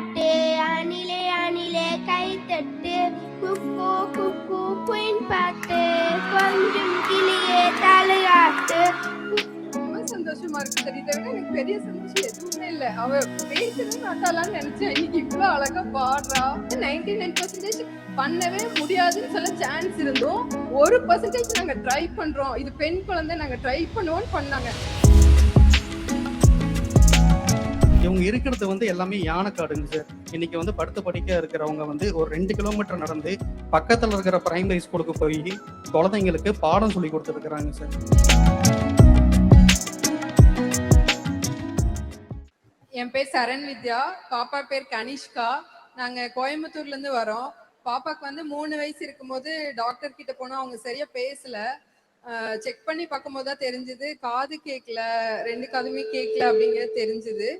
பாட்டு அணிலே அணிலே கைத்தட்டு குக்கு குக்கு குயின் பாட்டு கொஞ்சம் கிளியே தலையாட்டு ரொம்ப சந்தோஷமா இருக்கு சார் விட எனக்கு பெரிய சந்தோஷம் எதுவுமே இல்ல. அவ பேசுறது நட்டாலான்னு நினைச்சேன். இன்னைக்கு இவ்வளவு அழகா பாடுறா. நைன்டி நைன் பர்சன்டேஜ் பண்ணவே முடியாதுன்னு சொல்ல சான்ஸ் இருந்தோம். ஒரு பர்சன்டேஜ் நாங்க ட்ரை பண்றோம். இது பெண் குழந்தை நாங்க ட்ரை பண்ணுவோம்னு பண்ணாங்க. இருக்கிறது வந்து எல்லாமே யானைக்காடுங்க சார். இன்னைக்கு வந்து படுத்த படிக்க இருக்கிறவங்க வந்து ஒரு ரெண்டு கிலோமீட்டர் நடந்து பக்கத்தில் இருக்கிற பிரைமரி ஸ்கூலுக்கு போய் குழந்தைங்களுக்கு பாடம் சொல்லி கொடுத்துருக்குறாங்க சார். என் பேர் சரண் வித்யா பாப்பா பேர் கனிஷ்கா. நாங்கள் கோயம்புத்தூர்லேருந்து வரோம். பாப்பாக்கு வந்து மூணு வயசு இருக்கும்போது டாக்டர் கிட்ட போனால் அவங்க சரியாக பேசலை. செக் பண்ணி பார்க்கும்போது தான் தெரிஞ்சுது. காது கேட்கல ரெண்டு காதுமே கேட்கல அப்படிங்கிறது தெரிஞ்சுது.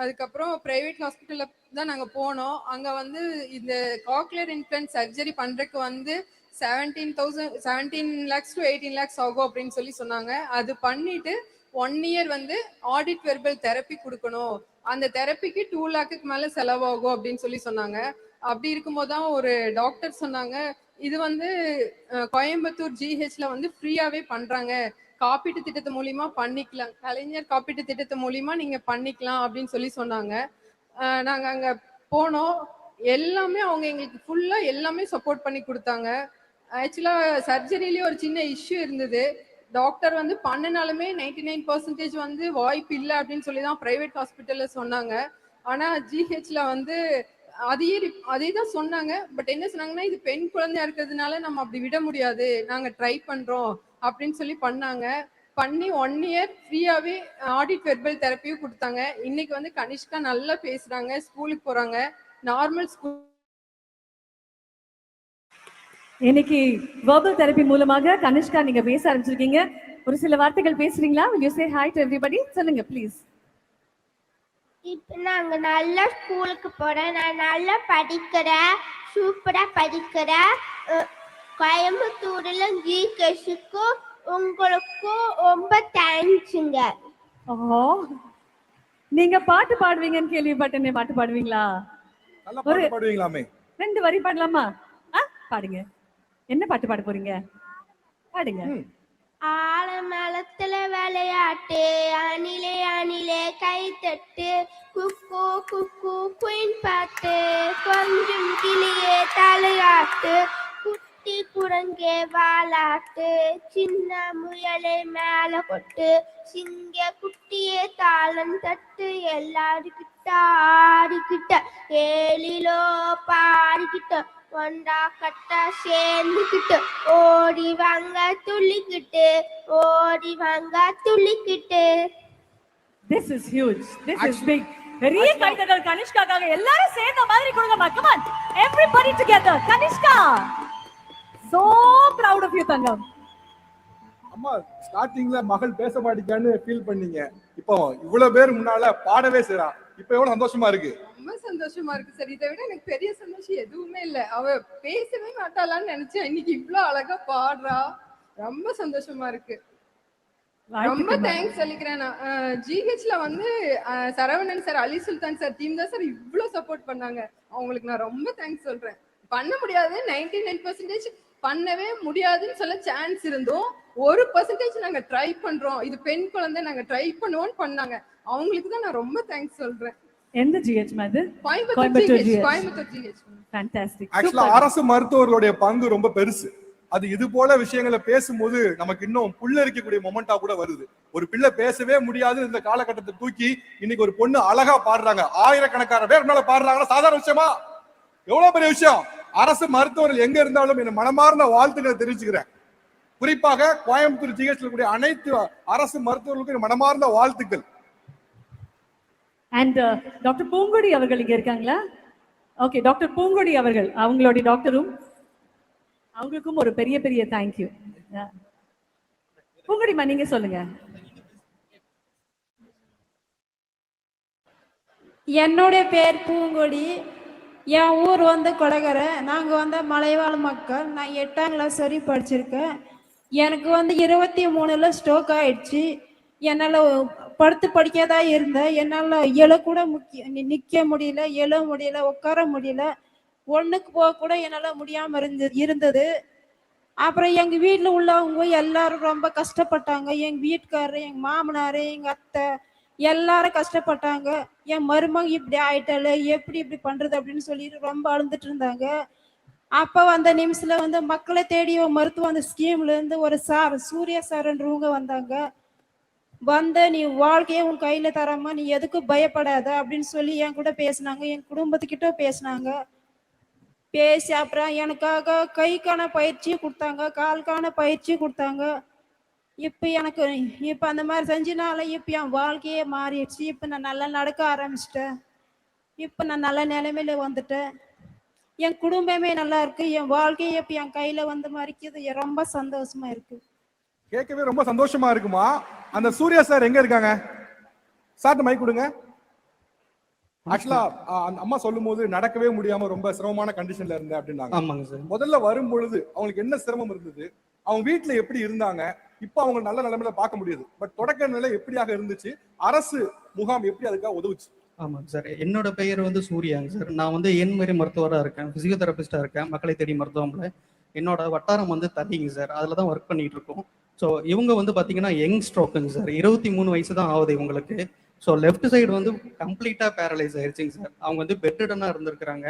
அதுக்கப்புறம் பிரைவேட் ஹாஸ்பிட்டலில் தான் நாங்கள் போனோம். அங்கே வந்து இந்த காக்லியர் இன்ஃப்ளன்ஸ் சர்ஜரி பண்ணுறதுக்கு வந்து seventeen thousand seventeen lakhs to eighteen lakhs ஆகும் அப்படின்னு சொல்லி சொன்னாங்க. அது பண்ணிட்டு ஒன் இயர் வந்து ஆடிட் வெர்பல் தெரப்பி கொடுக்கணும். அந்த தெரப்பிக்கு டூ லேக்குக்கு மேலே செலவாகும் அப்படின்னு சொல்லி சொன்னாங்க. அப்படி இருக்கும்போது தான் ஒரு டாக்டர் சொன்னாங்க இது வந்து கோயம்புத்தூர் ஜிஹெச்ல வந்து ஃப்ரீயாவே பண்றாங்க. காப்பீட்டு திட்டத்து மூலியமா பண்ணிக்கலாம். கலைஞர் காப்பீட்டு திட்டத்து மூலியமா நீங்க பண்ணிக்கலாம் அப்படின்னு சொல்லி சொன்னாங்க. நாங்க அங்க போனோம். எல்லாமே அவங்க எங்களுக்கு ஃபுல்லா எல்லாமே சப்போர்ட் பண்ணி கொடுத்தாங்க. ஆக்சுவலா சர்ஜரியிலேயே ஒரு சின்ன இஷ்யூ இருந்தது. டாக்டர் வந்து பண்ணினாலுமே நைன்டி நைன் பர்சன்டேஜ் வந்து வாய்ப்பு இல்லை அப்படின்னு சொல்லி தான் ப்ரைவேட் ஹாஸ்பிட்டல்ல சொன்னாங்க. ஆனா ஜிஹெச்ல வந்து அதையே ரிப்- அதே தான் சொன்னாங்க. பட் என்ன சொன்னாங்கன்னா இது பெண் குழந்தையா இருக்கிறதுனால நம்ம அப்படி விட முடியாது. நாங்க ட்ரை பண்றோம். அப்படின்னு சொல்லி பண்ணாங்க. பண்ணி ஒன் இயர் ஃப்ரீயாவே ஆடிட் வெர்பல் தெரப்பியும் கொடுத்தாங்க. இன்னைக்கு வந்து கனிஷ்கா நல்லா பேசுறாங்க ஸ்கூலுக்கு போறாங்க. நார்மல் ஸ்கூல் இன்னைக்கு வெர்பல் தெரப்பி மூலமாக கனிஷ்கா நீங்க பேச ஆரம்பிச்சிருக்கீங்க. ஒரு சில வார்த்தைகள் பேசுறீங்களா? You say hi to everybody? சொல்லுங்க ப்ளீஸ் இப்போ நாங்க நல்லா ஸ்கூலுக்கு போறேன். நான் நல்லா படிக்கிறேன். சூப்பரா படிக்கிறேன். கோயம்புத்தூர்ல ஜிகேஷுக்கும் உங்களுக்கும் ரொம்ப தேங்க்ஸுங்க. ஓ நீங்க பாட்டு பாடுவீங்கன்னு கேள்விப்பட்டேனே பாட்டு பாடுவீங்களா? நல்லா பாட்டு பாடுவீங்களாமே. ரெண்டு வரி பாடலாமா? ஆ பாடுங்க. என்ன பாட்டு பாட போறீங்க? பாடுங்க. ஆலமரத்துல விளையாட்டு அணிலே அணிலே கைத்தட்டு குக்கு குக்கு குயின் பாட்டு கொஞ்சம் கிளியே தலையாட்டு குட்டி குரங்கே வாலாட்டு சின்ன முயலை மேல கொட்டு சிங்க குட்டியே தாளம் தட்டு எல்லாருக்கிட்ட ஆடிக்கிட்ட ஏழிலோ பாடிக்கிட்ட ஒண்டா கட்டா சேர்ந்துக்கிட்டு ஓடி வாங்க துள்ளிக்கிட்டு ஓடி வாங்க துள்ளிக்கிட்டு. This is huge this is big பெரிய கைதட்டல் கனிஷ்காக்காக எல்லாரும் சேர்ந்த மாதிரி கொடுங்கம்மா come on everybody together Kanishka! Proud of you தங்கம். அம்மா ஸ்டார்டிங்ல மகள் பேச மாட்டேங்கான்னு ஃபீல் பண்ணீங்க. இப்போ இவ்வளவு பேர் முன்னால பாடவே செய்றா. இப்போ எவ்வளவு சந்தோஷமா இருக்கு? ரொம்ப சந்தோஷமா இருக்கு சார். இதை விட எனக்கு பெரிய சந்தோஷம் எதுவுமே இல்ல. அவ பேசவே மாட்டாளான்னு நினைச்சேன். இன்னைக்கு இவ்வளவு அழகா பாடுறா. ரொம்ப சந்தோஷமா இருக்கு. ரொம்ப. தேங்க்ஸ் சொல்லிக்கிறேன் நான். ஜிஹெச்ல வந்து Saravanan sir Ali Sultan sir team தான் சார் இவ்வளவு சப்போர்ட் பண்ணாங்க. அவங்களுக்கு நான் ரொம்ப தேங்க்ஸ் சொல்றேன். பண்ண முடியாது நைன்டி நைன் பர்சன்டேஜ் பண்ணவே முடியாதுன்னு சொல்ல சான்ஸ் இருந்தும். ஒரு பர்சன்டேஜ் நாங்க ட்ரை பண்றோம். இது பெண் குழந்தை நாங்க ட்ரை பண்ணுவோம்னு பண்ணாங்க. அவங்களுக்கு தான் நான் ரொம்ப தேங்க்ஸ் சொல்றேன். எந்த ஜிஹெச் அது Coimbatore GH. Coimbatore GH fantastic ஆக்சுவலா அரசு மருத்துவர்களுடைய பங்கு ரொம்ப பெருசு. அது இது போல விஷயங்களை பேசும்போது நமக்கு இன்னும் புள்ள இருக்கக்கூடிய மொமெண்டா கூட வருது. ஒரு பிள்ளை பேசவே முடியாது இந்த காலகட்டத்தை தூக்கி இன்னைக்கு ஒரு பொண்ணு அழகா பாடுறாங்க. ஆயிரக்கணக்கான பேர் மேல பாடுறாங்கன்னா சாதாரண விஷயமா? எவ்வளவு பெரிய விஷயம்? அரசு மருத்துவர்கள் எங்க இருந்தாலும் என் மனமார்ந்த வாழ்த்துக்களை தெரிவிச்சுக்கிறேன். குறிப்பாக கோயம்புத்தூர் ஜிஹெச்ல இருக்கக்கூடிய அனைத்து அரசு மருத்துவர்களுக்கும் என் மனமார்ந்த வாழ்த்துக்கள். அண்ட் டாக்டர் பூங்கொடி அவர்கள் இங்க இருக்காங்களா? ஓகே டாக்டர் பூங்கொடி அவர்கள் அவங்களுடைய டாக்டரும் அவங்களுக்கும் ஒரு பெரிய பெரிய தேங்க்யூ பூங்கொடிமா நீங்க சொல்லுங்க. என்னுடைய பேர் பூங்கொடி. என் ஊர் வந்து கொடகரை. நாங்கள் வந்து மலைவாழ் மக்கள். நான் எட்டாம் கிளாஸ் வரையும் படிச்சிருக்கேன். எனக்கு வந்து இருபத்தி மூணில் ஸ்ட்ரோக் ஆயிடுச்சு. என்னால் படுத்து படிக்காதா இருந்தேன். என்னால் எழ கூட முக்கிய நிற்க முடியல எழ முடியல உட்கார முடியல. ஒன்றுக்கு போக கூட என்னால் முடியாமல் இருந்து இருந்தது. அப்புறம் எங்கள் வீட்டில் உள்ளவங்க எல்லாரும் ரொம்ப கஷ்டப்பட்டாங்க. எங்கள் வீட்டுக்காரரு எங்கள் மாமனார் எங்கள் அத்தை எல்லாரும் கஷ்டப்பட்டாங்க. என் மருமக இப்படி ஆயிட்டால எப்படி இப்படி பண்றது அப்படின்னு சொல்லிட்டு ரொம்ப அழுந்துட்டு இருந்தாங்க. அப்ப அந்த நிமிஷத்துல வந்து மக்களை தேடி மருத்துவ மருத்துவம் அந்த ஸ்கீம்ல இருந்து ஒரு சார் சூர்யா சார்ன்றவங்க வந்தாங்க. வந்த நீ வாழ்க்கையை உன் கையில தராம நீ எதுக்கும் பயப்படாத அப்படின்னு சொல்லி என் கூட பேசினாங்க. என் குடும்பத்துக்கிட்ட பேசினாங்க. பேசி அப்புறம் எனக்காக கைக்கான பயிற்சியும் கொடுத்தாங்க காலுக்கான பயிற்சி கொடுத்தாங்க. இப்போ எனக்கு இப்போ அந்த மாதிரி செஞ்சனால இப்போ என் வாழ்க்கையே மாறிடுச்சு. இப்போ நான் நல்லா நடக்க ஆரம்பிச்சிட்டேன். இப்போ நான் நல்ல நிலைமையில வந்துட்டேன். என் குடும்பமே நல்லா இருக்கு. என் வாழ்க்கையே இப்போ என் கையில வந்து மறிக்குது. ரொம்ப சந்தோஷமா இருக்கு. கேட்கவே ரொம்ப சந்தோஷமா இருக்குமா? அந்த சூர்யா சார் எங்க இருக்காங்க? சார்ட்ட மைக் கொடுங்க. ஆக்சுவலா அந்த அம்மா சொல்லும் போது நடக்கவே முடியாம ரொம்ப சிரமமான கண்டிஷன்ல இருந்தேன் அப்படின்னாங்க. ஆமாங்க சார். முதல்ல வரும் பொழுது அவங்களுக்கு என்ன சிரமம் இருந்தது? அவங்க வீட்ல எப்படி இருந்தாங்க? இப்போ அவங்க நல்ல நிலைமையில பார்க்க முடியுது. பட் தொடக்க நிலை எப்படியாக இருந்துச்சு? அரசு முகாம் எப்படி அதுக்காக உதவுச்சு? ஆமாங்க சார் என்னோட பெயர் வந்து சூர்யாங்க சார் நான் வந்து எண்மறை மருத்துவராக இருக்கேன். பிசியோதெரபிஸ்டாக இருக்கேன். மக்களை தேடி மருத்துவமனை என்னோட வட்டாரம் வந்து தண்ணிங்க சார் அதில் தான் ஒர்க் பண்ணிட்டு இருக்கோம். ஸோ இவங்க வந்து பார்த்தீங்கன்னா யங் ஸ்ட்ரோக்குங்க சார் இருபத்தி மூணு வயசு தான் ஆகுது இவங்களுக்கு. ஸோ லெஃப்ட் சைடு வந்து கம்ப்ளீட்டாக பேரலைஸ் ஆயிடுச்சுங்க சார் அவங்க வந்து பெட்ரிடனாக இருந்திருக்கிறாங்க.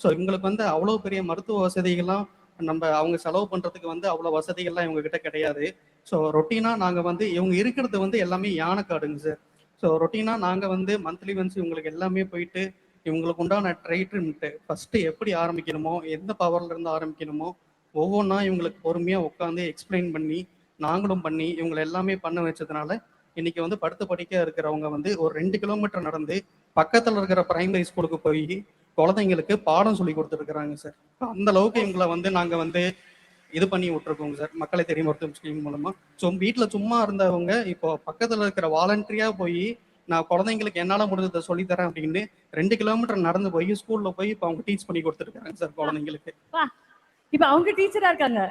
ஸோ இவங்களுக்கு வந்து அவ்வளோ பெரிய மருத்துவ வசதிகள்லாம் நம்ம அவங்க செலவு பண்ணுறதுக்கு வந்து அவ்வளோ வசதிகள்லாம் இவங்க கிட்ட கிடையாது. ஸோ ரொட்டீனாக நாங்கள் வந்து இவங்க இருக்கிறது வந்து எல்லாமே யானைக்காடுங்க சார். ஸோ ரொட்டீனாக நாங்கள் வந்து மந்த்லி ஒன்ஸ் இவங்களுக்கு எல்லாமே போயிட்டு இவங்களுக்கு உண்டான ட்ரைட்மெண்ட்டு ஃபஸ்ட்டு எப்படி ஆரம்பிக்கணுமோ எந்த பவர்ல இருந்து ஆரம்பிக்கணுமோ ஒவ்வொன்றா இவங்களுக்கு பொறுமையாக உட்காந்து எக்ஸ்பிளைன் பண்ணி நாங்களும் பண்ணி இவங்களை எல்லாமே பண்ண வச்சதுனால இன்னைக்கு வந்து படுத்து படிக்க இருக்கிறவங்க வந்து ஒரு ரெண்டு கிலோமீட்டர் நடந்து பக்கத்தில் இருக்கிற பிரைமரி ஸ்கூலுக்கு போய் குழந்தைங்களுக்கு பாடம் சொல்லி கொடுத்துருக்குறாங்க சார். அந்த அளவுக்கு இவங்களை வந்து நாங்கள் வந்து இது பண்ணி விட்டுருக்கோங்க சார். மக்களை தெரியும் மருத்துவம் ஸ்கீம் மூலமா. ஸோ வீட்டில் சும்மா இருந்தவங்க இப்போ பக்கத்தில் இருக்கிற வாலண்டரியா போய் நான் குழந்தைங்களுக்கு என்னால் முடிஞ்சதை சொல்லித்தரேன் அப்படின்னு ரெண்டு கிலோமீட்டர் நடந்து போய் ஸ்கூல்ல போய் இப்போ அவங்க டீச் பண்ணி கொடுத்துருக்காங்க சார் குழந்தைங்களுக்கு. இப்ப அவங்க டீச்சரா இருக்காங்க.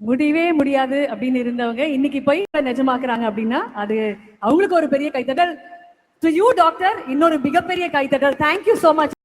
முடியவே முடியாது அப்படின்னு இருந்தவங்க இன்னைக்கு போய் நிஜமாக்குறாங்க அப்படின்னா அது அவங்களுக்கு ஒரு பெரிய கைத்தட்டல் டு யூ டாக்டர் இன்னொரு மிகப்பெரிய கைத்தட்டல் தேங்க்யூ சோ மச்